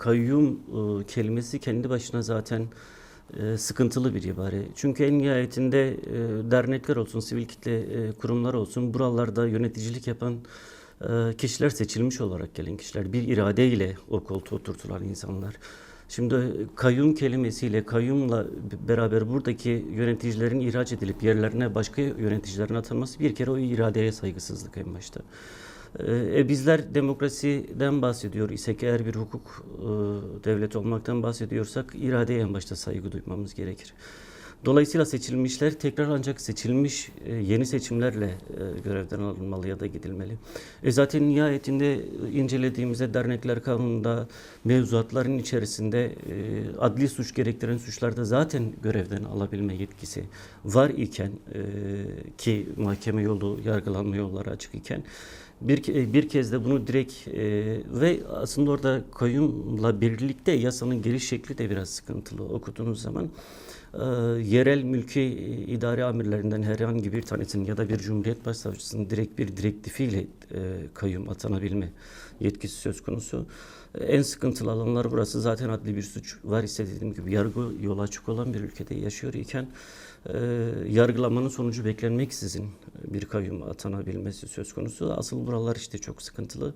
kayyum e, kelimesi kendi başına zaten e, sıkıntılı bir ibare. Çünkü en nihayetinde e, dernekler olsun, sivil kitle e, kurumlar olsun buralarda yöneticilik yapan e, kişiler seçilmiş olarak gelen kişiler. Bir iradeyle o koltuğa oturtulan insanlar. Şimdi kayyum kelimesiyle, kayyumla beraber buradaki yöneticilerin ihraç edilip yerlerine başka yöneticilerin atanması bir kere o iradeye saygısızlık en başta. E, bizler demokrasiden bahsediyor isek eğer bir hukuk e, devleti olmaktan bahsediyorsak iradeye en başta saygı duymamız gerekir. Dolayısıyla seçilmişler tekrar ancak seçilmiş e, yeni seçimlerle e, görevden alınmalı ya da gidilmeli. E zaten nihayetinde incelediğimizde dernekler kanununda mevzuatların içerisinde e, adli suç gerektiren suçlarda zaten görevden alabilme yetkisi var iken e, ki mahkeme yolu yargılanma yolları açık iken bir, bir kez de bunu direkt e, ve aslında orada kayyumla birlikte yasanın giriş şekli de biraz sıkıntılı okuduğunuz zaman e, yerel mülki idare amirlerinden herhangi bir tanesinin ya da bir cumhuriyet başsavcısının direkt bir direktifiyle e, kayyum atanabilme yetkisi söz konusu. E, En sıkıntılı alanlar burası. Zaten adli bir suç var ise dediğim gibi yargı yolu açık olan bir ülkede yaşıyor iken e, yargılamanın sonucu beklenmeksizin bir kayyum atanabilmesi söz konusu. Asıl buralar işte çok sıkıntılı.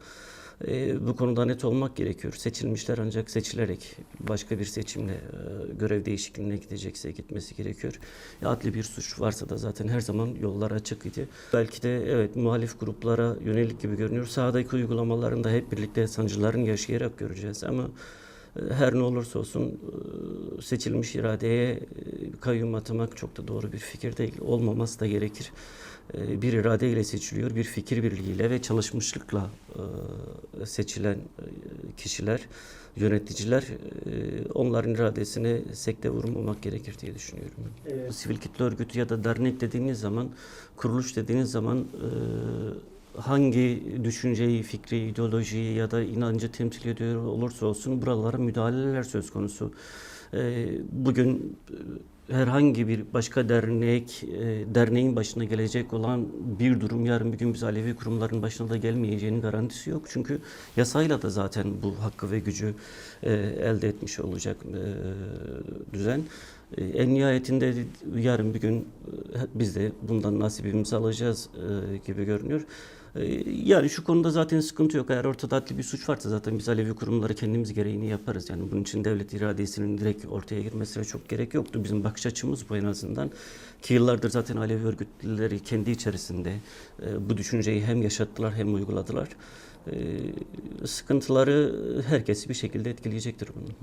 E, bu konuda net olmak gerekiyor. Seçilmişler ancak seçilerek başka bir seçimle e, görev değişikliğine gidecekse gitmesi gerekiyor. E, adli bir suç varsa da zaten her zaman yollar açık idi. Belki de evet muhalif gruplara yönelik gibi görünüyor. Sahadaki uygulamalarında hep birlikte sancıların yaşayarak göreceğiz ama e, her ne olursa olsun e, seçilmiş iradeye kayyum atamak çok da doğru bir fikir değil. Olmaması da gerekir. E, Bir iradeyle seçiliyor, bir fikir birliğiyle ve çalışmışlıkla e, seçilen e, kişiler, yöneticiler e, onların iradesine sekte vurmamak gerekir diye düşünüyorum. Evet. Sivil kitle örgütü ya da dernek dediğiniz zaman, kuruluş dediğiniz zaman hangi düşünceyi, fikri, ideolojiyi ya da inancı temsil ediyor olursa olsun buralara müdahaleler söz konusu. E, Bugün herhangi bir başka dernek, e, derneğin başına gelecek olan bir durum yarın bir gün biz Alevi kurumların başına da gelmeyeceğinin garantisi yok. Çünkü yasayla da zaten bu hakkı ve gücü e, elde etmiş olacak e, düzen. E, En nihayetinde yarın bir gün e, biz de bundan nasibimizi alacağız e, gibi görünüyor. Yani şu konuda zaten sıkıntı yok. Eğer ortada adli bir suç varsa zaten biz Alevi kurumları kendimiz gereğini yaparız. Yani bunun için devlet iradesinin direkt ortaya girmesine çok gerek yoktu. Bizim bakış açımız bu en azından. Ki yıllardır zaten Alevi örgütleri kendi içerisinde bu düşünceyi hem yaşattılar hem uyguladılar. Sıkıntıları herkesi bir şekilde etkileyecektir bunun.